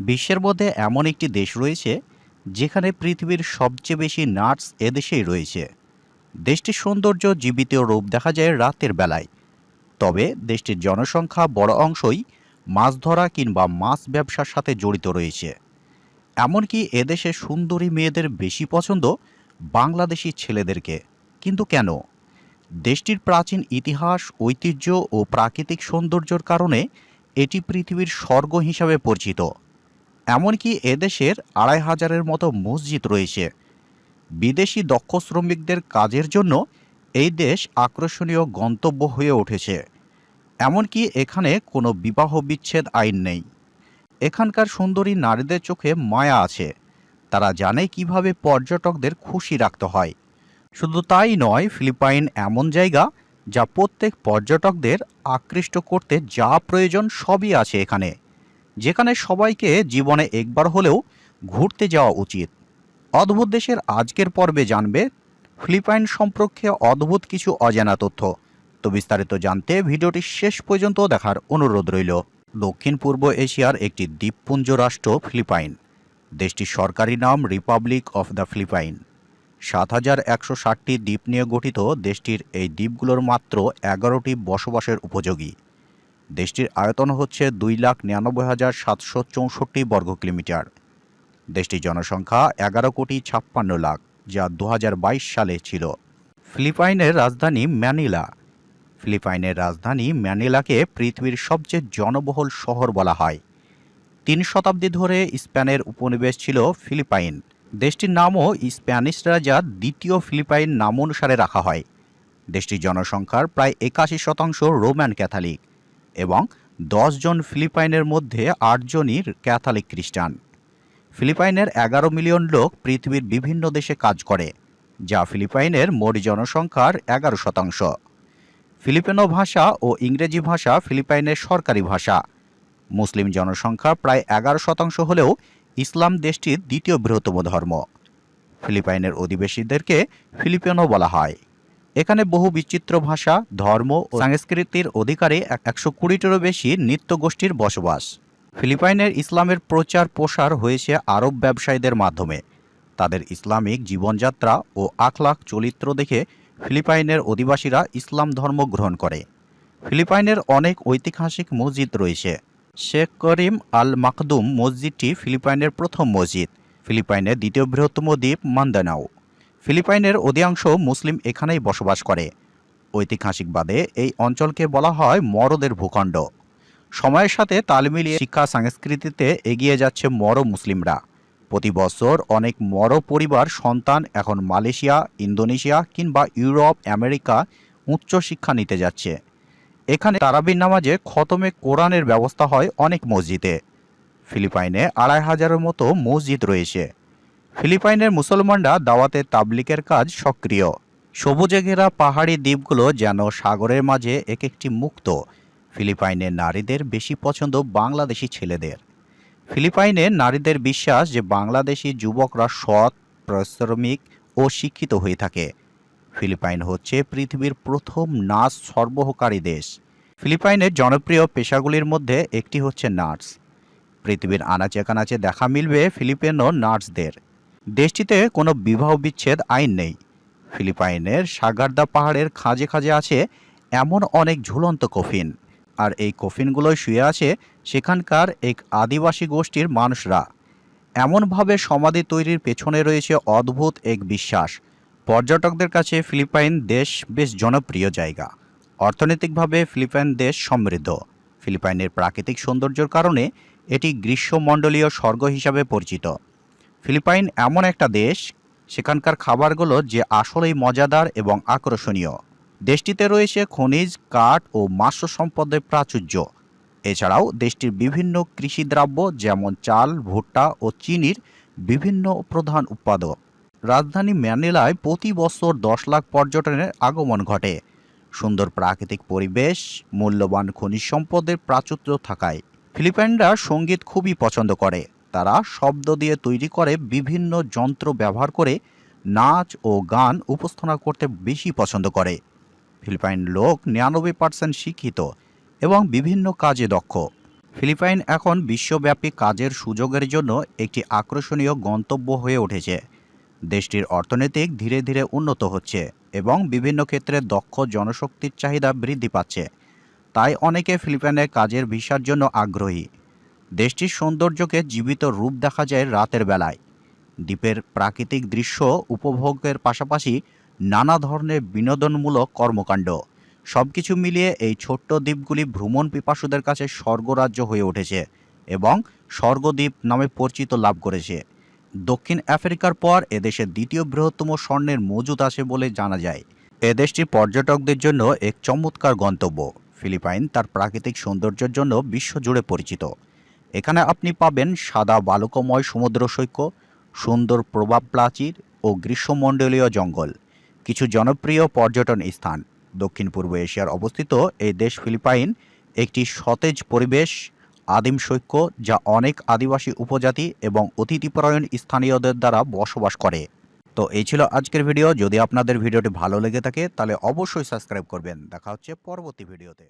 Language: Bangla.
বিশ্বের মধ্যে এমন একটি দেশ রয়েছে যেখানে পৃথিবীর সবচেয়ে বেশি নাটস এদেশেই রয়েছে। দেশটির সৌন্দর্য জীবিত রূপ দেখা যায় রাতের বেলায়। তবে দেশটির জনসংখ্যা বড় অংশই মাছ ধরা কিংবা মাছ ব্যবসার সাথে জড়িত রয়েছে। এমনকি এদেশে সুন্দরী মেয়েদের বেশি পছন্দ বাংলাদেশি ছেলেদেরকে। কিন্তু কেন? দেশটির প্রাচীন ইতিহাস, ঐতিহ্য ও প্রাকৃতিক সৌন্দর্যের কারণে এটি পৃথিবীর স্বর্গ হিসাবে পরিচিত। এমনকি এদেশের আড়াই হাজারের মতো মসজিদ রয়েছে। বিদেশি দক্ষ শ্রমিকদের কাজের জন্য এই দেশ আকর্ষণীয় গন্তব্য হয়ে উঠেছে। এমনকি এখানে কোনো বিবাহ বিচ্ছেদ আইন নেই। এখানকার সুন্দরী নারীদের চোখে মায়া আছে। তারা জানে কীভাবে পর্যটকদের খুশি রাখতে হয়। শুধু তাই নয়, ফিলিপাইন এমন জায়গা যা প্রত্যেক পর্যটকদের আকৃষ্ট করতে যা প্রয়োজন সবই আছে এখানে। যেখানে সবাইকে জীবনে একবার হলেও ঘুরতে যাওয়া উচিত। অদ্ভুত দেশের আজকের পর্বে জানবে ফিলিপাইন সম্পর্কে অদ্ভুত কিছু অজানা তথ্য। তো বিস্তারিত জানতে ভিডিওটি শেষ পর্যন্ত দেখার অনুরোধ রইল। দক্ষিণ পূর্ব এশিয়ার একটি দ্বীপপুঞ্জ রাষ্ট্র ফিলিপাইন। দেশটির সরকারি নাম রিপাবলিক অফ দ্য ফিলিপাইন। সাত হাজার একশো ষাটটি দ্বীপ নিয়ে গঠিত দেশটির এই দ্বীপগুলোর মাত্র এগারোটি বসবাসের উপযোগী। দেশটির আয়তন হচ্ছে দুই লাখ নিরানব্বই হাজার সাতশো চৌষট্টি বর্গ কিলোমিটার। দেশটির জনসংখ্যা এগারো কোটি ছাপ্পান্ন লাখ, যা দু হাজার বাইশ সালে ছিল। ফিলিপাইনের রাজধানী ম্যানিলা। ফিলিপাইনের রাজধানী ম্যানিলাকে পৃথিবীর সবচেয়ে জনবহুল শহর বলা হয়। তিন শতাব্দী ধরে স্পেনের উপনিবেশ ছিল ফিলিপাইন। দেশটির নামও স্প্যানিশ রাজা দ্বিতীয় ফিলিপাইন নাম অনুসারে রাখা হয়। দেশটির জনসংখ্যার প্রায় একাশি শতাংশ রোমান ক্যাথলিক। এবং জন ফিলিপাইনের মধ্যে আটজনই ক্যাথলিক খ্রিস্টান। ফিলিপাইনের এগারো মিলিয়ন লোক পৃথিবীর বিভিন্ন দেশে কাজ করে, যা ফিলিপাইনের মোট জনসংখ্যার এগারো শতাংশ। ফিলিপিনো ভাষা ও ইংরেজি ভাষা ফিলিপাইনের সরকারি ভাষা। মুসলিম জনসংখ্যা প্রায় এগারো শতাংশ হলেও ইসলাম দেশটির দ্বিতীয় বৃহত্তম ধর্ম। ফিলিপাইনের অধিবাসীদেরকে ফিলিপিনো বলা হয়। এখানে বহু বিচিত্র ভাষা, ধর্ম ও সংস্কৃতির অধিকারে একশো কুড়িটিরও বেশি নৃত্য গোষ্ঠীর বসবাস। ফিলিপাইনের ইসলামের প্রচার প্রসার হয়েছে আরব ব্যবসায়ীদের মাধ্যমে। তাদের ইসলামিক জীবনযাত্রা ও আখলাখ চরিত্র দেখে ফিলিপাইনের অধিবাসীরা ইসলাম ধর্ম গ্রহণ করে। ফিলিপাইনের অনেক ঐতিহাসিক মসজিদ রয়েছে। শেখ করিম আল মাকদুম মসজিদটি ফিলিপাইনের প্রথম মসজিদ। ফিলিপাইনের দ্বিতীয় বৃহত্তম দ্বীপ মান্দানাও। ফিলিপাইনের অধিকাংশ মুসলিম এখানেই বসবাস করে। ঐতিহাসিকবাদে এই অঞ্চলকে বলা হয় মরদের ভূখণ্ড। সময়ের সাথে তাল মিলিয়ে শিক্ষা সংস্কৃতিতে এগিয়ে যাচ্ছে মর মুসলিমরা। প্রতি বছর অনেক মর পরিবার সন্তান এখন মালয়েশিয়া, ইন্দোনেশিয়া কিংবা ইউরোপ, আমেরিকা উচ্চশিক্ষা নিতে যাচ্ছে। এখানে তারাবির নামাজে খতমে কোরআনের ব্যবস্থা হয় অনেক মসজিদে। ফিলিপাইনে আড়াই হাজারের মতো মসজিদ রয়েছে। ফিলিপাইনের মুসলমানরা দাওয়াতে তাবলিকের কাজ সক্রিয়। সবুজে ঘেরা পাহাড়ি দ্বীপগুলো যেন সাগরের মাঝে এক একটি মুক্ত। ফিলিপাইনের নারীদের বেশি পছন্দ বাংলাদেশি ছেলেদের। ফিলিপাইনে নারীদের বিশ্বাস যে বাংলাদেশি যুবকরা সৎ, পরিশ্রমিক ও শিক্ষিত হয়ে থাকে। ফিলিপাইন হচ্ছে পৃথিবীর প্রথম নাচ সরবরাহকারী দেশ। ফিলিপাইনের জনপ্রিয় পেশাগুলির মধ্যে একটি হচ্ছে নার্স। পৃথিবীর আনাচে কানাচে দেখা মিলবে ফিলিপিনো নার্সদের। দেশটিতে কোনো বিবাহ বিচ্ছেদ আইন নেই। ফিলিপাইনের সাগারদা পাহাড়ের খাঁজে খাঁজে আছে এমন অনেক ঝুলন্ত কফিন, আর এই কফিনগুলোয় শুয়ে আছে সেখানকার এক আদিবাসী গোষ্ঠীর মানুষরা। এমনভাবে সমাধি তৈরির পেছনে রয়েছে অদ্ভুত এক বিশ্বাস। পর্যটকদের কাছে ফিলিপাইন দেশ বেশ জনপ্রিয় জায়গা। অর্থনৈতিকভাবে ফিলিপাইন দেশ সমৃদ্ধ। ফিলিপাইনের প্রাকৃতিক সৌন্দর্যের কারণে এটি গ্রীষ্মমণ্ডলীয় স্বর্গ হিসাবে পরিচিত। ফিলিপাইন এমন একটা দেশ, সেখানকার খাবারগুলো যে আসলেই মজাদার এবং আকর্ষণীয়। দেশটিতে রয়েছে খনিজ, কাঠ ও মাৎস্য সম্পদের প্রাচুর্য। এছাড়াও দেশটির বিভিন্ন কৃষি কৃষিদ্রব্য যেমন চাল, ভুট্টা ও চিনির বিভিন্ন প্রধান উৎপাদক। রাজধানী ম্যানিলায় প্রতি বছর দশ লাখ পর্যটনের আগমন ঘটে। সুন্দর প্রাকৃতিক পরিবেশ, মূল্যবান খনিজ সম্পদের প্রাচুর্য থাকায় ফিলিপাইনরা সংগীত খুবই পছন্দ করে। তারা শব্দ দিয়ে তৈরি করে বিভিন্ন যন্ত্র ব্যবহার করে নাচ ও গান উপস্থাপনা করতে বেশি পছন্দ করে। ফিলিপাইন লোক নিরানব্বই পার্সেন্ট শিক্ষিত এবং বিভিন্ন কাজে দক্ষ। ফিলিপাইন এখন বিশ্বব্যাপী কাজের সুযোগের জন্য একটি আকর্ষণীয় গন্তব্য হয়ে উঠেছে। দেশটির অর্থনৈতিক ধীরে ধীরে উন্নত হচ্ছে এবং বিভিন্ন ক্ষেত্রে দক্ষ জনশক্তির চাহিদা বৃদ্ধি পাচ্ছে। তাই অনেকে ফিলিপাইনে কাজের ভিসার জন্য আগ্রহী। দেশটির সৌন্দর্যকে জীবিত রূপ দেখা যায় রাতের বেলায়। দ্বীপের প্রাকৃতিক দৃশ্য উপভোগের পাশাপাশি নানা ধরনের বিনোদনমূলক কর্মকাণ্ড। সবকিছু মিলিয়ে এই ছোট্ট দ্বীপগুলি ভ্রমণ পিপাসুদের কাছে স্বর্গরাজ্য হয়ে উঠেছে এবং স্বর্গদ্বীপ নামে পরিচিত লাভ করেছে। দক্ষিণ আফ্রিকার পর এদেশের দ্বিতীয় বৃহত্তম স্বর্ণের মজুদ আছে বলে জানা যায়। এদেশটি পর্যটকদের জন্য এক চমৎকার গন্তব্য। ফিলিপাইন তার প্রাকৃতিক সৌন্দর্যের জন্য বিশ্বজুড়ে পরিচিত। এখানে আপনি পাবেন সাদা বালুকময় সমুদ্র সৈক্য সুন্দর প্রভাব প্রাচীর ও গ্রীষ্মমণ্ডলীয় জঙ্গল। কিছু জনপ্রিয় পর্যটন স্থান। দক্ষিণ পূর্ব এশিয়ার অবস্থিত এই দেশ ফিলিপাইন একটি সতেজ পরিবেশ, আদিম সৈক্য যা অনেক আদিবাসী উপজাতি এবং অতিথিপরায়ণ স্থানীয়দের দ্বারা বসবাস করে। তো এই ছিল আজকের ভিডিও। যদি আপনাদের ভিডিওটি ভালো লেগে থাকে, তাহলে অবশ্যই সাবস্ক্রাইব করবেন। দেখা হচ্ছে পরবর্তী ভিডিওতে।